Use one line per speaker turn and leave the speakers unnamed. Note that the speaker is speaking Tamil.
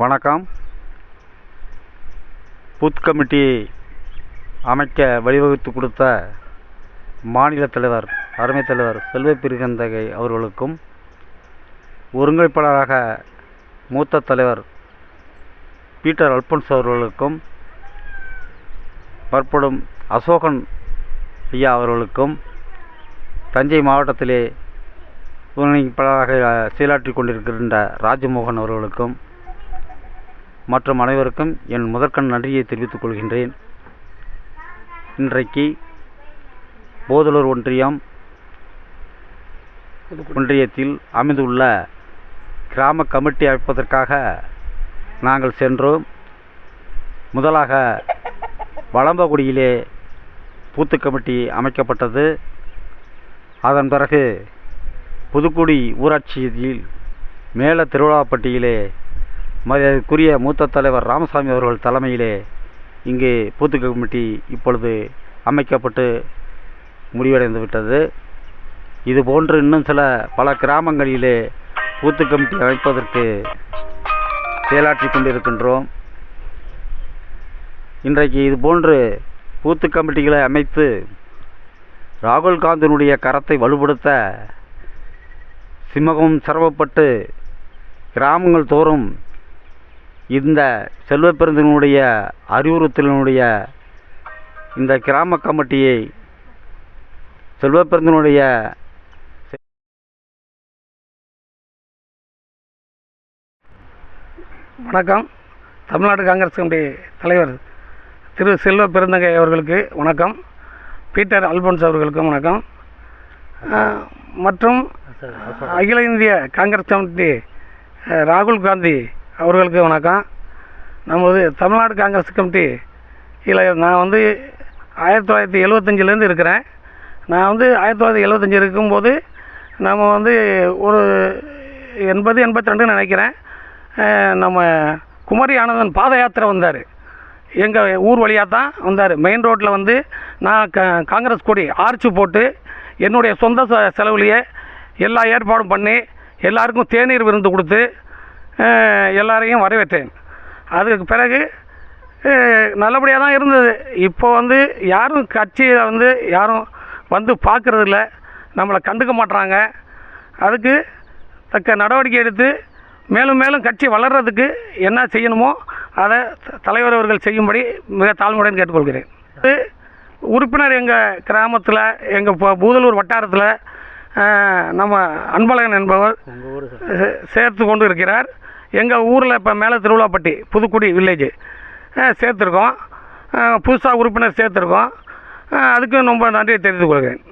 வணக்கம். பூத் கமிட்டி அமைக்க வழிவகுத்து கொடுத்த மாநில தலைவர் அருமை தலைவர் செல்வ பிரிகந்தகை அவர்களுக்கும் ஒருங்கிணைப்பாளராக மூத்த தலைவர் பீட்டர் அல்பன்ஸ் அவர்களுக்கும் பற்படும் அசோகன் ஐயா அவர்களுக்கும் தஞ்சை மாவட்டத்திலே ஒருங்கிணைப்பாளராக செயலாற்றிக் கொண்டிருக்கின்ற ராஜமோகன் அவர்களுக்கும் மற்றும் அனைவருக்கும் என் முதற்கண் நன்றியை தெரிவித்துக் கொள்கின்றேன். இன்றைக்கு போதலூர் ஒன்றியம் ஒன்றியத்தில் அமைந்துள்ள கிராம கமிட்டி அமைப்பதற்காக நாங்கள் சென்றோம். முதலாக வளம்பகுடியிலே பூத்து கமிட்டி அமைக்கப்பட்டது. அதன் பிறகு புதுக்குடி ஊராட்சியில் மேல திருவிழாப்பட்டியிலே மரியாதைக்குரிய மூத்த தலைவர் ராமசாமி அவர்கள் தலைமையிலே இங்கே பூத்து கமிட்டி இப்பொழுது அமைக்கப்பட்டு முடிவடைந்து விட்டது. இதுபோன்று இன்னும் சில பல கிராமங்களிலே பூத்து கமிட்டி அமைப்பதற்கு செயலாற்றி கொண்டிருக்கின்றோம். இன்றைக்கு இதுபோன்று பூத்து கமிட்டிகளை அமைத்து ராகுல் காந்தினுடைய கரத்தை வலுப்படுத்த சிம்மகம் சிரமப்பட்டு கிராமங்கள் தோறும் இந்த செல்வப்பெருந்தினுடைய அறிவுறுத்தலினுடைய இந்த கிராம கமிட்டியை செல்வப்பெருந்தினுடைய
வணக்கம். தமிழ்நாடு காங்கிரஸ் கமிட்டி தலைவர் திரு செல்வ பெருந்தகை அவர்களுக்கு வணக்கம். பீட்டர் அல்போன்ஸ் அவர்களுக்கும் வணக்கம். மற்றும் அகில இந்திய காங்கிரஸ் கமிட்டி ராகுல் காந்தி அவர்களுக்கு வணக்கம். நமது தமிழ்நாடு காங்கிரஸ் கமிட்டி இல்லை நான் வந்து ஆயிரத்தி தொள்ளாயிரத்தி எழுபத்தஞ்சிலேருந்து இருக்கிறேன். நான் வந்து ஆயிரத்தி தொள்ளாயிரத்தி எழுபத்தஞ்சி இருக்கும்போது நம்ம வந்து ஒரு எண்பது எண்பத்தி ரெண்டுன்னு நினைக்கிறேன். நம்ம குமரி ஆனந்தன் பாத யாத்திரை வந்தார். எங்கள் ஊர் வழியாக தான் வந்தார். மெயின் ரோட்டில் வந்து நான் க காங்கிரஸ் கொடி ஆர்ச்சு போட்டு என்னுடைய சொந்த செலவுலேயே செலவுலையே எல்லா ஏற்பாடும் பண்ணி எல்லாருக்கும் தேநீர் விருந்து கொடுத்து எல்லாரையும் வரவேற்றேன். அதுக்கு பிறகு நல்லபடியாக தான் இருந்தது. இப்போ வந்து யாரும் கட்சியில் வந்து யாரும் வந்து பார்க்கறதில்ல நம்மளை கண்டுக்க மாட்டுறாங்க அதுக்கு தக்க நடவடிக்கை எடுத்து மேலும் மேலும் கட்சி வளர்கிறதுக்கு என்ன செய்யணுமோ அதை த- தலைவர் அவர்கள் செய்யும்படி மிக தாழ்மையுடன் கேட்டுக்கொள்கிறேன். உறுப்பினர் எங்கள் கிராமத்தில் எங்கள் பூதலூர் வட்டாரத்தில் நம்ம அன்பழகன் என்பவர் சேர்த்து கொண்டு இருக்கிறார். எங்கள் ஊரில் இப்போ மேலே திருவிழாப்பட்டி புதுக்குடி வில்லேஜ் சேர்த்துருக்கோம். புதுசாக உறுப்பினர் சேர்த்துருக்கோம். அதுக்கு ரொம்ப நன்றியை தெரிவித்துக் கொள்கிறேன்.